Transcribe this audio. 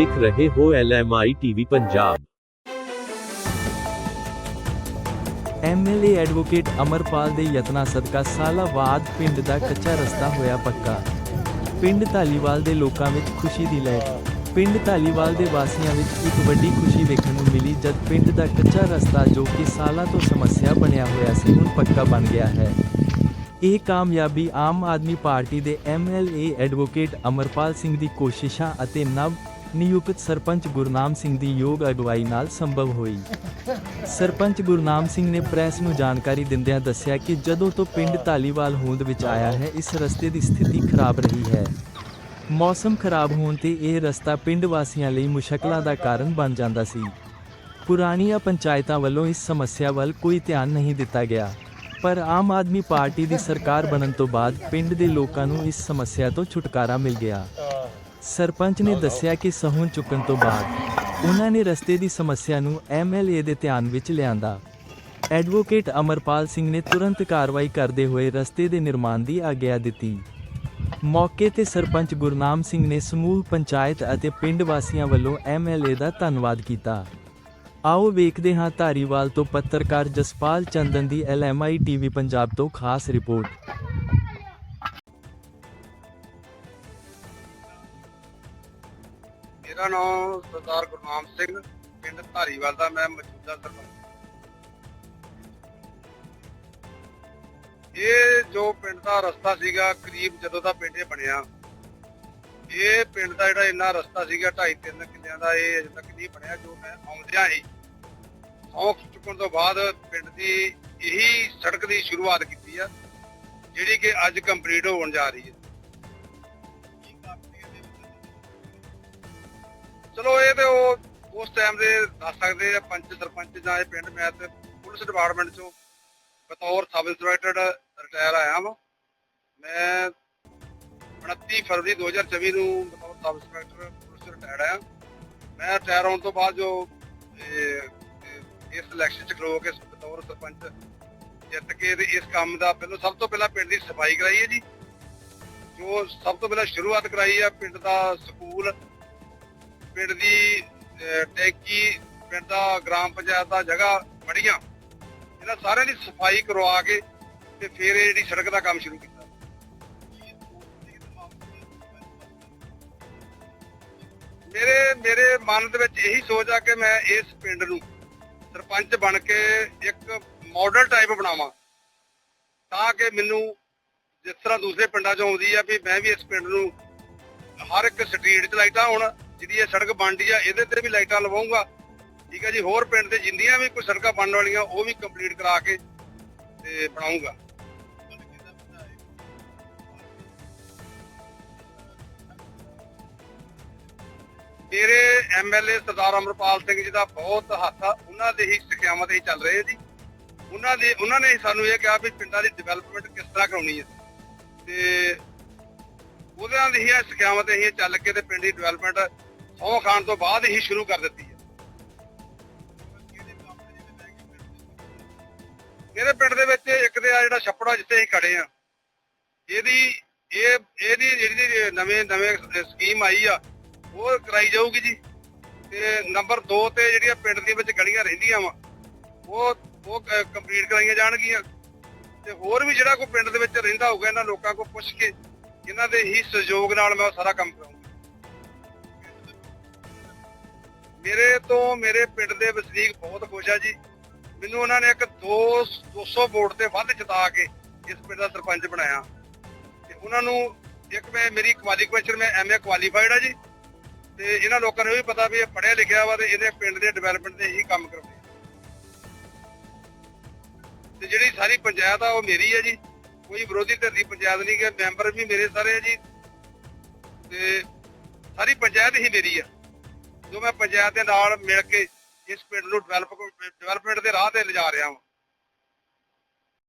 ਵੇਖ ਰਹੇ ਹੋ LMI TV Punjab. MLA advocate Amarpal ਦੇ ਯਤਨਾਂ ਸਦਕਾ ਸਾਲਾਂ ਬਾਅਦ ਪਿੰਡ ਦਾ ਕੱਚਾ ਰਸਤਾ ਹੋਇਆ ਪੱਕਾ। ਪਿੰਡ ਢਾਲੀਵਾਲ ਦੇ ਲੋਕਾਂ ਵਿੱਚ ਖੁਸ਼ੀ ਦੀ ਲਹਿਰ। ਪਿੰਡ ਢਾਲੀਵਾਲ ਦੇ ਵਾਸੀਆਂ ਵਿੱਚ ਇੱਕ ਵੱਡੀ ਖੁਸ਼ੀ ਵੇਖਣ ਨੂੰ ਮਿਲੀ ਜਦ ਪਿੰਡ ਦਾ ਕੱਚਾ ਰਸਤਾ ਜੋ ਕਿ ਸਾਲਾਂ ਤੋਂ ਸਮੱਸਿਆ ਬਣਿਆ ਹੋਇਆ ਸੀ, ਹੁਣ ਪੱਕਾ ਬਣ ਗਿਆ ਹੈ। ਇਹ ਕਾਮਯਾਬੀ ਆਮ ਆਦਮੀ ਪਾਰਟੀ ਦੇ ਐਮਐਲਏ ਐਡਵੋਕੇਟ ਅਮਰਪਾਲ ਸਿੰਘ ਦੀ ਕੋਸ਼ਿਸ਼ਾਂ ਅਤੇ ਨਵ ਨਿਯੁਕਤ ਸਰਪੰਚ ਗੁਰਨਾਮ ਸਿੰਘ ਦੀ ਯੋਗ ਅਗਵਾਈ ਨਾਲ ਸੰਭਵ ਹੋਈ। ਸਰਪੰਚ ਗੁਰਨਾਮ ਸਿੰਘ ਨੇ ਪ੍ਰੈਸ ਨੂੰ ਜਾਣਕਾਰੀ ਦਿੰਦਿਆਂ ਦੱਸਿਆ ਕਿ ਜਦੋਂ ਤੋਂ ਪਿੰਡ ਧਾਲੀਵਾਲ ਹੋਂਦ ਵਿੱਚ ਆਇਆ ਹੈ, ਇਸ ਰਸਤੇ ਦੀ ਸਥਿਤੀ ਖਰਾਬ ਰਹੀ ਹੈ। ਮੌਸਮ ਖਰਾਬ ਹੋਣ ਤੇ ਇਹ ਰਸਤਾ ਪਿੰਡ ਵਾਸੀਆਂ ਲਈ ਮੁਸ਼ਕਲਾਂ ਦਾ ਕਾਰਨ ਬਣ ਜਾਂਦਾ ਸੀ। ਪੁਰਾਣੀਆਂ ਪੰਚਾਇਤਾਂ ਵੱਲੋਂ ਇਸ ਸਮੱਸਿਆ ਵੱਲ ਕੋਈ ਧਿਆਨ ਨਹੀਂ ਦਿੱਤਾ ਗਿਆ। ਪਰ ਆਮ ਆਦਮੀ ਪਾਰਟੀ ਦੀ ਸਰਕਾਰ ਬਣਨ ਤੋਂ ਬਾਅਦ ਪਿੰਡ ਦੇ ਲੋਕਾਂ ਨੂੰ ਇਸ ਸਮੱਸਿਆ ਤੋਂ ਛੁਟਕਾਰਾ ਮਿਲ ਗਿਆ। ਸਰਪੰਚ ਨੇ ਦੱਸਿਆ ਕਿ ਸਹੁੰ ਚੁੱਕਣ ਤੋਂ ਬਾਅਦ ਉਹਨਾਂ ਨੇ ਰਸਤੇ ਦੀ ਸਮੱਸਿਆ ਨੂੰ ਐਮਐਲਏ ਦੇ ਧਿਆਨ ਵਿੱਚ ਲਿਆਂਦਾ। ਐਡਵੋਕੇਟ ਅਮਰਪਾਲ ਸਿੰਘ ਨੇ ਤੁਰੰਤ ਕਾਰਵਾਈ ਕਰਦੇ ਹੋਏ ਰਸਤੇ ਦੇ ਨਿਰਮਾਣ ਦੀ ਆਗਿਆ ਦਿੱਤੀ। ਮੌਕੇ ਤੇ ਸਰਪੰਚ ਗੁਰਨਾਮ ਸਿੰਘ ਨੇ ਸਮੂਹ ਪੰਚਾਇਤ ਅਤੇ ਪਿੰਡ ਵਾਸੀਆਂ ਵੱਲੋਂ ਐਮਐਲਏ ਦਾ ਧੰਨਵਾਦ ਕੀਤਾ। ਆਓ ਵੇਖਦੇ ਹਾਂ ਧਾਰੀਵਾਲ ਤੋਂ ਪੱਤਰਕਾਰ ਜਸਪਾਲ ਚੰਦਨ ਦੀ ਐਲਐਮਆਈ ਟੀਵੀ ਪੰਜਾਬ ਤੋਂ ਖਾਸ ਰਿਪੋਰਟ। ਮੇਰਾ ਨਾਮ ਸਰਦਾਰ ਗੁਰਨਾਮ ਸਿੰਘ, ਪਿੰਡ ਧਾਰੀਵਾਲ ਦਾ ਮੈਂ ਮੌਜੂਦਾ ਸਰਪੰਚ। ਇਹ ਜੋ ਪਿੰਡ ਦਾ ਰਸਤਾ ਸੀਗਾ, ਕਰੀਬ ਜਦੋਂ ਦਾ ਪਿੰਡ ਇਹ ਬਣਿਆ, ਇਹ ਪਿੰਡ ਦਾ ਜਿਹੜਾ ਇੰਨਾ ਰਸਤਾ ਸੀਗਾ 2.5 3 ਕਿੱਲਿਆਂ ਦਾ, ਇਹ ਅਜੇ ਤੱਕ ਨਹੀਂ ਬਣਿਆ, ਜੋ ਮੈਂ ਆਉਂਦਿਆਂ ਹੀ ਸੌਂਖ ਚੁੱਕਣ ਤੋਂ ਬਾਅਦ ਪਿੰਡ ਦੀ ਇਹੀ ਸੜਕ ਦੀ ਸ਼ੁਰੂਆਤ ਕੀਤੀ ਆ, ਜਿਹੜੀ ਕਿ ਅੱਜ ਕੰਪਲੀਟ ਹੋਣ ਜਾ ਰਹੀ ਹੈ। ਚਲੋ ਇਹ ਤੇ ਉਹ, ਉਸ ਟਾਈਮ ਦੇ ਦੱਸ ਸਕਦੇ ਆ, ਪੰਚ ਸਰਪੰਚ ਜਾਂ ਇਹ ਪਿੰਡ ਮੈਂ ਤੇ ਪੁਲਿਸ ਡਿਪਾਰਟਮੈਂਟ ਚੋਂ ਬਤੌਰ ਸਬ ਇੰਸਪੈਕਟਰ ਰਿਟਾਇਰ ਆਇਆ ਵਾਂ। ਮੈਂ 29 ਫਰਵਰੀ 2024 ਨੂੰ ਬਤੌਰ ਸਬ ਇੰਸਪੈਕਟਰ ਪੁਲਿਸ ਰਿਟਾਇਰ ਆਇਆ। ਮੈਂ ਰਿਟਾਇਰ ਹੋਣ ਤੋਂ ਬਾਅਦ ਜੋ ਇਸ ਇਲੈਕਸ਼ਨ ਚ ਖਲੋ ਕੇ ਬਤੌਰ ਸਰਪੰਚ ਜਿੱਤ ਕੇ ਤੇ ਇਸ ਕੰਮ ਦਾ ਪਹਿਲਾਂ ਸਭ ਤੋਂ ਪਹਿਲਾਂ ਪਿੰਡ ਦੀ ਸਫ਼ਾਈ ਕਰਾਈ ਹੈ ਜੀ। ਜੋ ਸਭ ਤੋਂ ਪਹਿਲਾਂ ਸ਼ੁਰੂਆਤ ਕਰਾਈ ਹੈ ਪਿੰਡ ਦਾ ਸਕੂਲ ਪਿੰਡ ਦੀ ਅਹ, ਟੈਂਕੀ ਪਿੰਡ ਦਾ ਗ੍ਰਾਮ ਪੰਚਾਇਤ ਦਾ ਜਗ੍ਹਾ ਬੜੀਆਂ ਇਹਨਾਂ ਸਾਰਿਆਂ ਦੀ ਸਫ਼ਾਈ ਕਰਵਾ ਕੇ ਤੇ ਫਿਰ ਇਹ ਜਿਹੜੀ ਸੜਕ ਦਾ ਕੰਮ ਸ਼ੁਰੂ ਕੀਤਾ। ਮੇਰੇ ਮੇਰੇ ਮਨ ਦੇ ਵਿੱਚ ਇਹੀ ਸੋਚ ਆ ਕਿ ਮੈਂ ਇਸ ਪਿੰਡ ਨੂੰ ਸਰਪੰਚ ਬਣ ਕੇ ਇੱਕ ਮਾਡਲ ਟਾਈਪ ਬਣਾਵਾਂ ਤਾਂ ਕਿ ਮੈਨੂੰ ਜਿਸ ਤਰ੍ਹਾਂ ਦੂਸਰੇ ਪਿੰਡਾਂ 'ਚ ਆਉਂਦੀ ਆ ਵੀ ਮੈਂ ਵੀ ਇਸ ਪਿੰਡ ਨੂੰ ਹਰ ਇੱਕ ਸਟਰੀਟ 'ਚ ਲਾਈਟਾਂ ਹੋਣ ਜਿਹਦੀ ਇਹ ਸੜਕ ਬਣਦੀ ਆ, ਇਹਦੇ ਤੇ ਵੀ ਲਾਈਟਾਂ ਲਵਾਉਂਗਾ। ਠੀਕ ਹੈ ਜੀ, ਹੋਰ ਪਿੰਡ ਦੇ ਜਿੰਨੀਆਂ ਵੀ ਕੋਈ ਸੜਕਾਂ ਬਣਨ ਵਾਲੀਆਂ, ਉਹ ਵੀ ਕੰਪਲੀਟ ਕਰਾ ਕੇ ਤੇ ਬਣਾਉਂਗਾ। ਮੇਰੇ ਐਮਐਲਏ ਸਰਦਾਰ ਅਮਰਪਾਲ ਸਿੰਘ ਜੀ ਦਾ ਬਹੁਤ ਹੱਥ ਆ, ਉਹਨਾਂ ਦੇ ਹੀ ਸਿੱਖਿਆਵਾਂ ਤੇ ਹੀ ਚੱਲ ਰਹੇ ਜੀ। ਉਹਨਾਂ ਦੇ, ਉਹਨਾਂ ਨੇ ਸਾਨੂੰ ਇਹ ਕਿਹਾ ਵੀ ਪਿੰਡਾਂ ਦੀ ਡਿਵੈਲਪਮੈਂਟ ਕਿਸ ਤਰ੍ਹਾਂ ਕਰਾਉਣੀ ਹੈ ਤੇ ਉਹਦਿਆਂ ਦੀ ਹੀ ਸਿੱਖਿਆਵਾਂ ਤੇ ਹੀ ਚੱਲ ਕੇ ਤੇ ਪਿੰਡ ਦੀ ਡਿਵੈਲਪਮੈਂਟ ਉਹ ਖਾਣ ਤੋਂ ਬਾਅਦ ਹੀ ਸ਼ੁਰੂ ਕਰ ਦਿੱਤੀ ਹੈ। ਮੇਰੇ ਪਿੰਡ ਦੇ ਵਿੱਚ ਇੱਕ ਤੇ ਆ ਜਿਹੜਾ ਛੱਪੜਾ ਜਿੱਥੇ ਅਸੀਂ ਖੜੇ ਆ ਇਹਦੀ, ਇਹ, ਇਹਦੀ ਜਿਹੜੀ ਨਵੇਂ ਨਵੇਂ ਸਕੀਮ ਆਈ ਆ, ਉਹ ਕਰਾਈ ਜਾਊਗੀ ਜੀ। ਤੇ ਨੰਬਰ 2 ਤੇ ਜਿਹੜੀਆਂ ਪਿੰਡ ਦੇ ਵਿੱਚ ਗਲੀਆਂ ਰਹਿੰਦੀਆਂ ਵਾ, ਉਹ ਉਹ ਕੰਪਲੀਟ ਕਰਾਈਆਂ ਜਾਣਗੀਆਂ। ਤੇ ਹੋਰ ਵੀ ਜਿਹੜਾ ਕੋਈ ਪਿੰਡ ਦੇ ਵਿੱਚ ਰਹਿੰਦਾ ਹੋਊਗਾ, ਇਹਨਾਂ ਲੋਕਾਂ ਕੋਲ ਪੁੱਛ ਕੇ, ਇਹਨਾਂ ਦੇ ਹੀ ਸਹਿਯੋਗ ਨਾਲ ਮੈਂ ਉਹ ਸਾਰਾ ਕੰਮ ਕਰਾਂਗਾ ਮੇਰੇ ਤੋਂ ਮੇਰੇ ਪਿੰਡ ਦੇ ਵਸਨੀਕ ਬਹੁਤ ਖੁਸ਼ ਆ ਜੀ। ਮੈਨੂੰ ਉਹਨਾਂ ਨੇ ਇੱਕ 2 200 ਵੋਟ ਤੇ ਵੱਧ ਜਿਤਾ ਕੇ ਇਸ ਪਿੰਡ ਦਾ ਸਰਪੰਚ ਬਣਾਇਆ। ਤੇ ਉਹਨਾਂ ਨੂੰ ਇੱਕ ਮੈਂ, ਮੇਰੀ ਕੁਆਲੀਫਿਕੇਸ਼ਨ ਮੈਂ ਐਮਏ ਕੁਆਲੀਫਾਈਡ ਆ ਜੀ। ਤੇ ਇਹਨਾਂ ਲੋਕਾਂ ਨੂੰ ਇਹ ਵੀ ਪਤਾ ਵੀ ਇਹ ਪੜ੍ਹਿਆ ਲਿਖਿਆ ਵਾ ਤੇ ਇਹਦੇ ਪਿੰਡ ਦੇ ਡਿਵੈਲਪਮੈਂਟ ਤੇ ਹੀ ਕੰਮ ਕਰਾਉਂਦੇ ਤੇ ਜਿਹੜੀ ਸਾਰੀ ਪੰਚਾਇਤ ਆ ਉਹ ਮੇਰੀ ਹੈ ਜੀ। ਕੋਈ ਵਿਰੋਧੀ ਧਿਰ ਦੀ ਪੰਚਾਇਤ ਨਹੀਂ ਕਿ ਮੈਂਬਰ ਵੀ ਮੇਰੇ ਸਾਰੇ ਆ ਜੀ। ਤੇ ਸਾਰੀ ਪੰਚਾਇਤ ਹੀ ਮੇਰੀ ਆ। ਜੋ ਮੈਂ ਪੰਚਾਇਤ ਦੇ ਨਾਲ ਮਿਲ ਕੇ ਇਸ ਪਿੰਡ ਨੂੰ ਡਿਵੈਲਪ ਡਿਵੈਲਪਮੈਂਟ ਦੇ ਰਾਹ ਤੇ ਲਿਜਾ ਰਿਹਾ ਹਾਂ